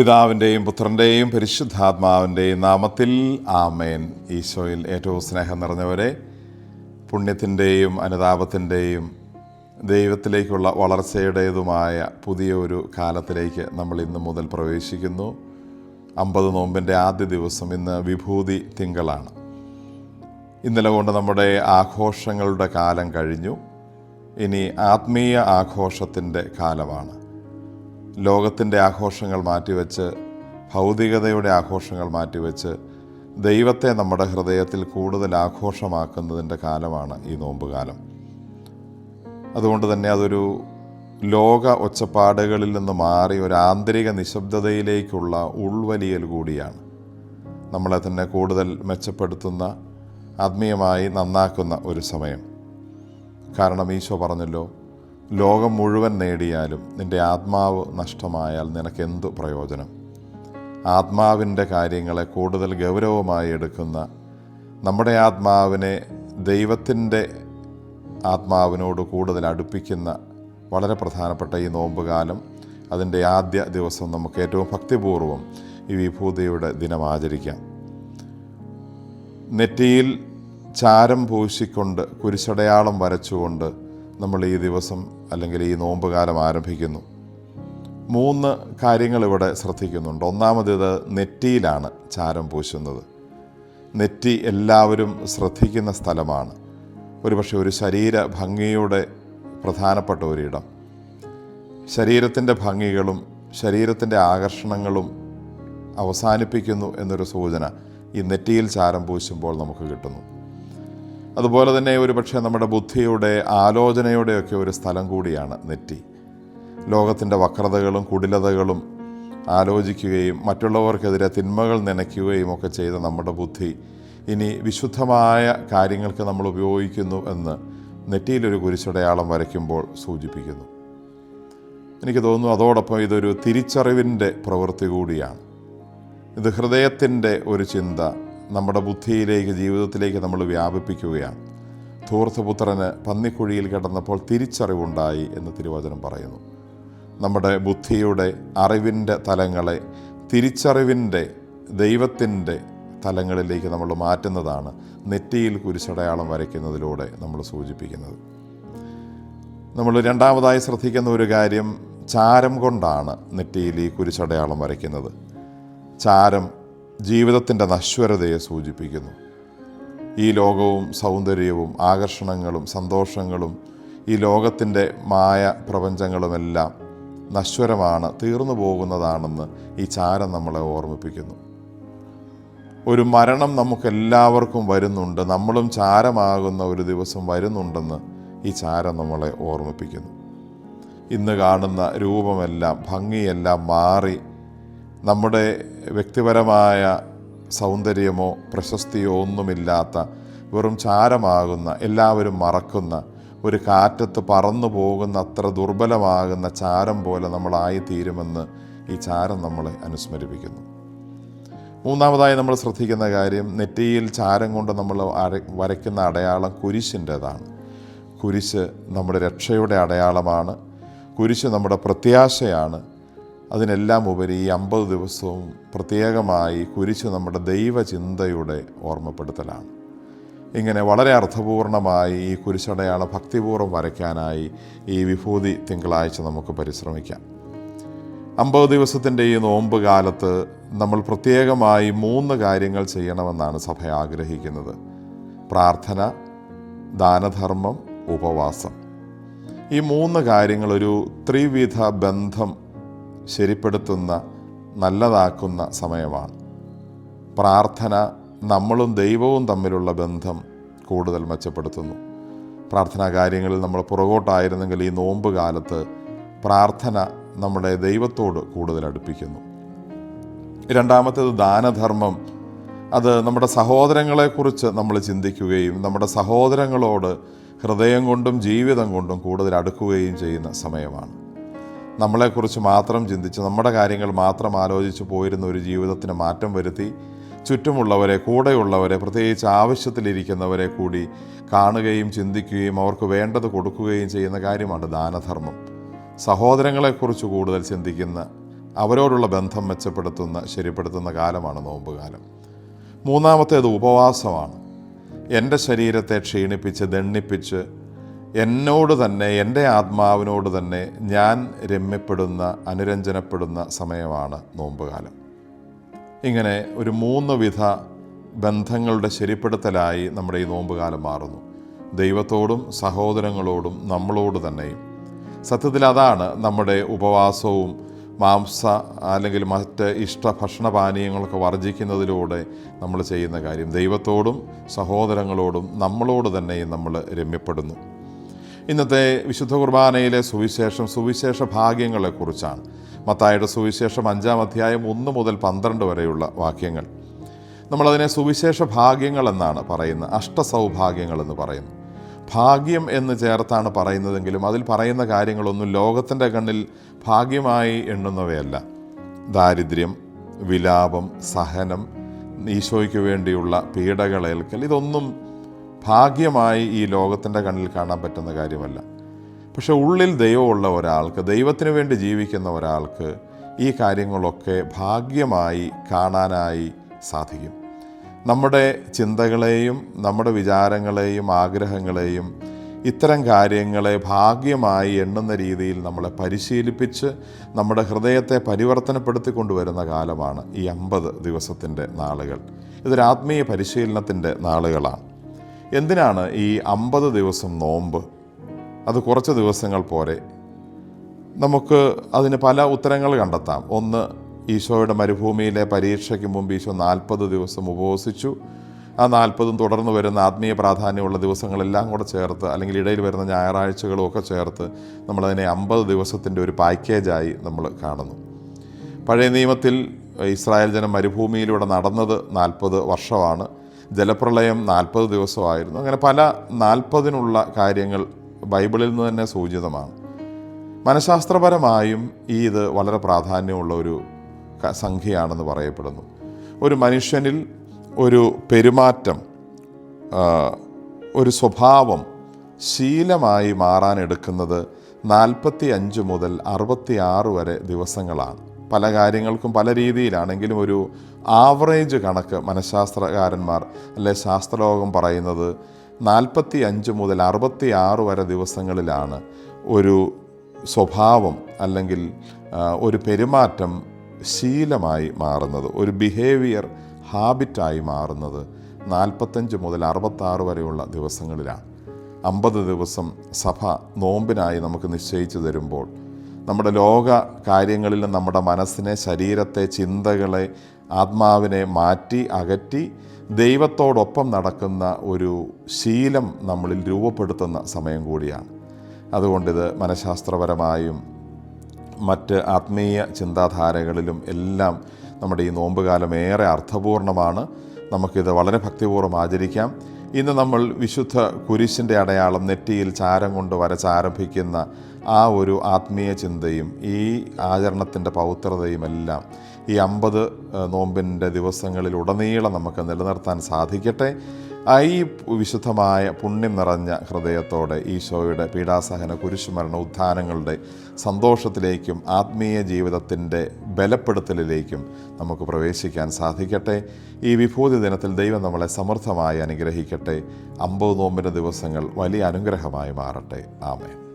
പിതാവിന്റെയും പുത്രന്റെയും പരിശുദ്ധാത്മാവിന്റെയും നാമത്തിൽ ആമേൻ. ഈശോയിൽ ഏറ്റവും സ്നേഹം നിറഞ്ഞവരെ പുണ്യത്തിന്റെയും അനുതാപത്തിന്റെയും ദൈവത്തിലേക്കുള്ള വളർച്ചയുടേതുമായ പുതിയ ഒരു കാലത്തിലേക്ക് നമ്മൾ ഇന്ന് മുതൽ പ്രവേശിക്കുന്നു. അമ്പത് നോമ്പിന്റെ ആദ്യ ദിവസം ഇന്ന് വിഭൂതി തിങ്കളാണ്. ഇന്നലെ കൊണ്ട് നമ്മുടെ ആഘോഷങ്ങളുടെ കാലം കഴിഞ്ഞു. ഇനി ആത്മീയ ആഘോഷത്തിന്റെ കാലമാണ്. ലോകത്തിന്റെ ആഘോഷങ്ങൾ മാറ്റിവെച്ച് ഭൗതികതയുടെ ആഘോഷങ്ങൾ മാറ്റിവെച്ച് ദൈവത്തെ നമ്മുടെ ഹൃദയത്തിൽ കൂടുതൽ ആഘോഷമാക്കുന്നതിന്റെ കാലമാണ് ഈ നോമ്പുകാലം. അതുകൊണ്ട് തന്നെ അതൊരു ലോക ഒച്ചപ്പാടുകളിൽ നിന്ന് മാറി ഒരു ആന്തരിക നിശബ്ദതയിലേക്കുള്ള ഉൾവലിയൽ കൂടിയാണ്. നമ്മളെ തന്നെ കൂടുതൽ മെച്ചപ്പെടുത്തുന്ന ആത്മീയമായി നന്നാക്കുന്ന ഒരു സമയം. കാരണം ഈശോ പറഞ്ഞല്ലോ ലോകം മുഴുവൻ നേടിയാലും നിന്റെ ആത്മാവ് നഷ്ടമായാൽ നിനക്കെന്തു പ്രയോജനം? ആത്മാവിന്റെ കാര്യങ്ങളെ കൂടുതൽ ഗൗരവമായി എടുക്കുന്ന നമ്മുടെ ആത്മാവിനെ ദൈവത്തിന്റെ ആത്മാവിനോട് കൂടുതൽ അടുപ്പിക്കുന്ന വളരെ പ്രധാനപ്പെട്ട ഈ നോമ്പുകാലം അതിന്റെ ആദ്യ ദിവസം നമുക്ക് ഏറ്റവും ഭക്തിപൂർവം ഈ വിഭൂതിയുടെ ദിനം ആചരിക്കാം. നെറ്റിയിൽ ചാരം പൂശിക്കൊണ്ട് കുരിശടയാളം വരച്ചുകൊണ്ട് നമ്മൾ ഈ ദിവസം അല്ലെങ്കിൽ ഈ നോമ്പുകാലം ആരംഭിക്കുന്നു. മൂന്ന് കാര്യങ്ങൾ ഇവിടെ ശ്രദ്ധിക്കുന്നുണ്ട്. ഒന്നാമത് നെറ്റിയിലാണ് ചാരം പൂശുന്നത്. നെറ്റി എല്ലാവരും ശ്രദ്ധിക്കുന്ന സ്ഥലമാണ്. ഒരുപക്ഷെ ഒരു ശരീര ഭംഗിയുടെ പ്രധാനപ്പെട്ട ഒരിടം. ശരീരത്തിന്റെ ഭംഗികളും ശരീരത്തിന്റെ ആകർഷണങ്ങളും അവസാനിപ്പിക്കുന്നു എന്നൊരു സൂചന ഈ നെറ്റിയിൽ ചാരം പൂശുമ്പോൾ നമുക്ക് കിട്ടുന്നു. അതുപോലെ തന്നെ ഒരു പക്ഷേ നമ്മുടെ ബുദ്ധിയുടെ ആലോചനയുടെയൊക്കെ ഒരു സ്ഥലം കൂടിയാണ് നെറ്റി. ലോകത്തിന്റെ വക്രതകളും കുടിലതകളും ആലോചിക്കുകയും മറ്റുള്ളവർക്കെതിരെ തിന്മകൾ നനയ്ക്കുകയും ഒക്കെ ചെയ്ത നമ്മുടെ ബുദ്ധി ഇനി വിശുദ്ധമായ കാര്യങ്ങൾക്ക് നമ്മൾ ഉപയോഗിക്കുന്നു എന്ന് നെറ്റിയിലൊരു കുരിശടയാളം വരയ്ക്കുമ്പോൾ സൂചിപ്പിക്കുന്നു. എനിക്ക് തോന്നുന്നു അതോടൊപ്പം ഇതൊരു തിരിച്ചറിവിന്റെ പ്രവൃത്തി കൂടിയാണ്. ഇത് ഹൃദയത്തിന്റെ ഒരു ചിന്ത നമ്മുടെ ബുദ്ധിയിലേക്ക് ജീവിതത്തിലേക്ക് നമ്മൾ വ്യാപിപ്പിക്കുകയാണ്. ധൂർത്തപുത്രന് പന്നിക്കുഴിയിൽ കിടന്നപ്പോൾ തിരിച്ചറിവുണ്ടായി എന്ന് തിരുവചനം പറയുന്നു. നമ്മുടെ ബുദ്ധിയുടെ അറിവിന്റെ തലങ്ങളെ തിരിച്ചറിവിന്റെ ദൈവത്തിന്റെ തലങ്ങളിലേക്ക് നമ്മൾ മാറ്റുന്നതാണ് നെറ്റിയിൽ കുരിശടയാളം വരയ്ക്കുന്നതിലൂടെ നമ്മൾ സൂചിപ്പിക്കുന്നത്. നമ്മൾ രണ്ടാമതായി ശ്രദ്ധിക്കുന്ന ഒരു കാര്യം ചാരം കൊണ്ടാണ് നെറ്റിയിൽ ഈ കുരിശടയാളം വരയ്ക്കുന്നത്. ചാരം ജീവിതത്തിന്റെ നശ്വരതയെ സൂചിപ്പിക്കുന്നു. ഈ ലോകവും സൗന്ദര്യവും ആകർഷണങ്ങളും സന്തോഷങ്ങളും ഈ ലോകത്തിന്റെ മായ പ്രപഞ്ചങ്ങളുമെല്ലാം നശ്വരമാണ് തീർന്നു പോകുന്നതാണെന്ന് ഈ ചാരം നമ്മളെ ഓർമ്മിപ്പിക്കുന്നു. ഒരു മരണം നമുക്കെല്ലാവർക്കും വരുന്നുണ്ട് നമ്മളും ചാരമാകുന്ന ഒരു ദിവസം വരുന്നുണ്ടെന്ന് ഈ ചാരം നമ്മളെ ഓർമ്മിപ്പിക്കുന്നു. ഇന്ന് കാണുന്ന രൂപമെല്ലാം ഭംഗിയെല്ലാം മാറി നമ്മുടെ വ്യക്തിപരമായ സൗന്ദര്യമോ പ്രശസ്തിയോ ഒന്നുമില്ലാത്ത വെറും ചാരമാകുന്ന എല്ലാവരും മറക്കുന്ന ഒരു കാറ്റത്ത് പറന്നു പോകുന്ന അത്ര ദുർബലമാകുന്ന ചാരം പോലെ നമ്മളായിത്തീരുമെന്ന് ഈ ചാരം നമ്മളെ അനുസ്മരിപ്പിക്കുന്നു. മൂന്നാമതായി നമ്മൾ ശ്രദ്ധിക്കുന്ന കാര്യം നെറ്റിയിൽ ചാരം കൊണ്ട് നമ്മൾ വരയ്ക്കുന്ന അടയാളം കുരിശിന്റെതാണ്. കുരിശ് നമ്മുടെ രക്ഷയുടെ അടയാളമാണ്. കുരിശ് നമ്മുടെ പ്രത്യാശയാണ്. അതിനെല്ലാം ഉപരി ഈ അമ്പത് ദിവസവും പ്രത്യേകമായി കുരിശ് നമ്മുടെ ദൈവചിന്തയുടെ ഓർമ്മപ്പെടുത്തലാണ്. ഇങ്ങനെ വളരെ അർത്ഥപൂർണമായി ഈ കുരിശടയാളം ഭക്തിപൂർവം വരയ്ക്കാനായി ഈ വിഭൂതി തിങ്കളാഴ്ച നമുക്ക് പരിശ്രമിക്കാം. അമ്പത് ദിവസത്തിന്റെ ഈ നോമ്പ് കാലത്ത് നമ്മൾ പ്രത്യേകമായി മൂന്ന് കാര്യങ്ങൾ ചെയ്യണമെന്നാണ് സഭ ആഗ്രഹിക്കുന്നത്. പ്രാർത്ഥന ദാനധർമ്മം ഉപവാസം. ഈ മൂന്ന് കാര്യങ്ങളൊരു ത്രിവിധ ബന്ധം ശരിപ്പെടുത്തുന്ന നല്ലതാക്കുന്ന സമയമാണ്. പ്രാർത്ഥന നമ്മളും ദൈവവും തമ്മിലുള്ള ബന്ധം കൂടുതൽ മെച്ചപ്പെടുത്തുന്നു. പ്രാർത്ഥനാ കാര്യങ്ങളിൽ നമ്മൾ പുറകോട്ടായിരുന്നെങ്കിൽ ഈ നോമ്പ് കാലത്ത് പ്രാർത്ഥന നമ്മുടെ ദൈവത്തോട് കൂടുതൽ അടുപ്പിക്കുന്നു. രണ്ടാമത്തേത് ദാനധർമ്മം. അത് നമ്മുടെ സഹോദരങ്ങളെക്കുറിച്ച് നമ്മൾ ചിന്തിക്കുകയും നമ്മുടെ സഹോദരങ്ങളോട് ഹൃദയം കൊണ്ടും ജീവിതം കൊണ്ടും കൂടുതൽ അടുക്കുകയും ചെയ്യുന്ന സമയമാണ്. നമ്മളെക്കുറിച്ച് മാത്രം ചിന്തിച്ച് നമ്മുടെ കാര്യങ്ങൾ മാത്രം ആലോചിച്ച് പോയിരുന്ന ഒരു ജീവിതത്തിന് മാറ്റം വരുത്തി ചുറ്റുമുള്ളവരെ കൂടെയുള്ളവരെ പ്രത്യേകിച്ച് ആവശ്യത്തിലിരിക്കുന്നവരെ കൂടി കാണുകയും ചിന്തിക്കുകയും അവർക്ക് വേണ്ടത് കൊടുക്കുകയും ചെയ്യുന്ന കാര്യമാണ് ദാനധർമ്മം. സഹോദരങ്ങളെക്കുറിച്ച് കൂടുതൽ ചിന്തിക്കുന്ന അവരോടുള്ള ബന്ധം മെച്ചപ്പെടുത്തുന്ന ശരിപ്പെടുത്തുന്ന കാലമാണ് നോമ്പുകാലം. മൂന്നാമത്തേത് ഉപവാസമാണ്. എന്റെ ശരീരത്തെ ക്ഷീണിപ്പിച്ച് ദണ്ണിപ്പിച്ച് എന്നോട് തന്നെ എന്റെ ആത്മാവിനോട് തന്നെ ഞാൻ രമ്യപ്പെടുന്ന അനുരഞ്ജനപ്പെടുന്ന സമയമാണ് നോമ്പുകാലം. ഇങ്ങനെ ഒരു മൂന്ന് വിധ ബന്ധങ്ങളുടെ ശരിപ്പെടുത്തലായി നമ്മുടെ ഈ നോമ്പുകാലം മാറുന്നു. ദൈവത്തോടും സഹോദരങ്ങളോടും നമ്മളോട് തന്നെയും. സത്യത്തിൽ അതാണ് നമ്മുടെ ഉപവാസവും മാംസ അല്ലെങ്കിൽ മറ്റ് ഇഷ്ട ഭക്ഷണപാനീയങ്ങളൊക്കെ വർജിക്കുന്നതിലൂടെ നമ്മൾ ചെയ്യുന്ന കാര്യം. ദൈവത്തോടും സഹോദരങ്ങളോടും നമ്മളോട് തന്നെയും നമ്മൾ രമ്യപ്പെടുന്നു. ഇന്നത്തെ വിശുദ്ധ കുർബാനയിലെ സുവിശേഷം സുവിശേഷ ഭാഗ്യങ്ങളെക്കുറിച്ചാണ്. മത്തായുടെ സുവിശേഷം അഞ്ചാം അധ്യായം ഒന്ന് മുതൽ പന്ത്രണ്ട് വരെയുള്ള വാക്യങ്ങൾ. നമ്മളതിനെ സുവിശേഷ ഭാഗ്യങ്ങൾ എന്നാണ് പറയുന്നത്. അഷ്ടസൗഭാഗ്യങ്ങൾ എന്ന് പറയുന്നു. ഭാഗ്യം എന്ന് ചേർത്താണ് പറയുന്നതെങ്കിലും അതിൽ പറയുന്ന കാര്യങ്ങളൊന്നും ലോകത്തിന്റെ കണ്ണിൽ ഭാഗ്യമായി എണ്ണുന്നവയല്ല. ദാരിദ്ര്യം വിലാപം സഹനം ഈശോയ്ക്ക് വേണ്ടിയുള്ള പീഡകളേൽക്കൽ ഇതൊന്നും ഭാഗ്യമായി ഈ ലോകത്തിന്റെ കണ്ണിൽ കാണാൻ പറ്റുന്ന കാര്യമല്ല. പക്ഷെ ഉള്ളിൽ ദൈവമുള്ള ഒരാൾക്ക് ദൈവത്തിന് വേണ്ടി ജീവിക്കുന്ന ഒരാൾക്ക് ഈ കാര്യങ്ങളൊക്കെ ഭാഗ്യമായി കാണാനായി സാധിക്കും. നമ്മുടെ ചിന്തകളെയും നമ്മുടെ വിചാരങ്ങളെയും ആഗ്രഹങ്ങളെയും ഇത്തരം കാര്യങ്ങളെ ഭാഗ്യമായി എണ്ണുന്ന രീതിയിൽ നമ്മളെ പരിശീലിപ്പിച്ച് നമ്മുടെ ഹൃദയത്തെ പരിവർത്തനപ്പെടുത്തി കൊണ്ടുവരുന്ന കാലമാണ് ഈ അമ്പത് ദിവസത്തിന്റെ നാളുകൾ. ഇതൊരാത്മീയ പരിശീലനത്തിന്റെ നാളുകളാണ്. എന്തിനാണ് ഈ അമ്പത് ദിവസം നോമ്പ്? അത് കുറച്ച് ദിവസങ്ങൾ പോരെ. നമുക്ക് അതിന് പല ഉത്തരങ്ങൾ കണ്ടെത്താം. ഒന്ന് ഈശോയുടെ മരുഭൂമിയിലെ പരീക്ഷയ്ക്ക് മുമ്പ് ഈശോ നാൽപ്പത് ദിവസം ഉപവസിച്ചു. ആ നാൽപ്പതും തുടർന്ന് വരുന്ന ആത്മീയ പ്രാധാന്യമുള്ള ദിവസങ്ങളെല്ലാം കൂടെ ചേർത്ത് അല്ലെങ്കിൽ ഇടയിൽ വരുന്ന ഞായറാഴ്ചകളും ഒക്കെ ചേർത്ത് നമ്മളതിനെ അമ്പത് ദിവസത്തിന്റെ ഒരു പാക്കേജായി നമ്മൾ കാണുന്നു. പഴയ നിയമത്തിൽ ഇസ്രായേൽ ജനം മരുഭൂമിയിലൂടെ നടന്നത് നാൽപ്പത് വർഷമാണ്. ജലപ്രളയം നാൽപ്പത് ദിവസമായിരുന്നു. അങ്ങനെ പല നാൽപ്പതിനുള്ള കാര്യങ്ങൾ ബൈബിളിൽ നിന്ന് തന്നെ സൂചിതമാണ്. മനഃശാസ്ത്രപരമായും ഈ ഇത് വളരെ പ്രാധാന്യമുള്ള ഒരു സംഖ്യയാണെന്ന് പറയപ്പെടുന്നു. ഒരു മനുഷ്യനിൽ ഒരു പെരുമാറ്റം ഒരു സ്വഭാവം ശീലമായി മാറാൻ എടുക്കുന്നത് നാൽപ്പത്തി അഞ്ച് മുതൽ അറുപത്തി ആറ് വരെ ദിവസങ്ങളാണ്. പല കാര്യങ്ങൾക്കും പല രീതിയിലാണെങ്കിലും ഒരു ആവറേജ് കണക്ക് മനഃശാസ്ത്രകാരന്മാർ അല്ലെ ശാസ്ത്രലോകം പറയുന്നത് നാൽപ്പത്തി അഞ്ച് മുതൽ അറുപത്തി ആറ് വരെ ദിവസങ്ങളിലാണ് ഒരു സ്വഭാവം അല്ലെങ്കിൽ ഒരു പെരുമാറ്റം ശീലമായി മാറുന്നത്. ഒരു ബിഹേവിയർ ഹാബിറ്റായി മാറുന്നത് നാൽപ്പത്തഞ്ച് മുതൽ അറുപത്താറ് വരെയുള്ള ദിവസങ്ങളിലാണ്. അമ്പത് ദിവസം സഭ നോമ്പിനായി നമുക്ക് നിശ്ചയിച്ചു തരുമ്പോൾ നമ്മുടെ ലോക കാര്യങ്ങളിൽ നമ്മുടെ മനസ്സിനെ ശരീരത്തെ ചിന്തകളെ ആത്മാവിനെ മാറ്റി അകറ്റി ദൈവത്തോടൊപ്പം നടക്കുന്ന ഒരു ശീലം നമ്മളിൽ രൂപപ്പെടുത്തുന്ന സമയം കൂടിയാണ്. അതുകൊണ്ടിത് മനഃശാസ്ത്രപരമായും മറ്റ് ആത്മീയ ചിന്താധാരകളിലും എല്ലാം നമ്മുടെ ഈ നോമ്പുകാലം ഏറെ അർത്ഥപൂർണമാണ്. നമുക്കിത് വളരെ ഭക്തിപൂർവം ആചരിക്കാം. ഇന്ന് നമ്മൾ വിശുദ്ധ കുരിശിന്റെ അടയാളം നെറ്റിയിൽ ചാരം കൊണ്ട് വരച്ചാരംഭിക്കുന്ന ആ ഒരു ആത്മീയ ചിന്തയും ഈ ആചരണത്തിന്റെ പൗത്രതയും എല്ലാം ഈ അമ്പത് നോമ്പിന്റെ ദിവസങ്ങളിൽ ഉടനീളം നമുക്ക് നിലനിർത്താൻ സാധിക്കട്ടെ. ഈ വിശുദ്ധമായ പുണ്യം നിറഞ്ഞ ഹൃദയത്തോടെ ഈശോയുടെ പീഡാസഹന കുരിശുമരണ ഉത്ഥാനങ്ങളുടെ സന്തോഷത്തിലേക്കും ആത്മീയ ജീവിതത്തിന്റെ ബലപ്പെടുത്തലിലേക്കും നമുക്ക് പ്രവേശിക്കാൻ സാധിക്കട്ടെ. ഈ വിഭൂതി ദിനത്തിൽ ദൈവം നമ്മളെ സമൃദ്ധമായി അനുഗ്രഹിക്കട്ടെ. അമ്പത് നോമ്പിന്റെ ദിവസങ്ങൾ വലിയ അനുഗ്രഹമായി മാറട്ടെ. ആമേൻ.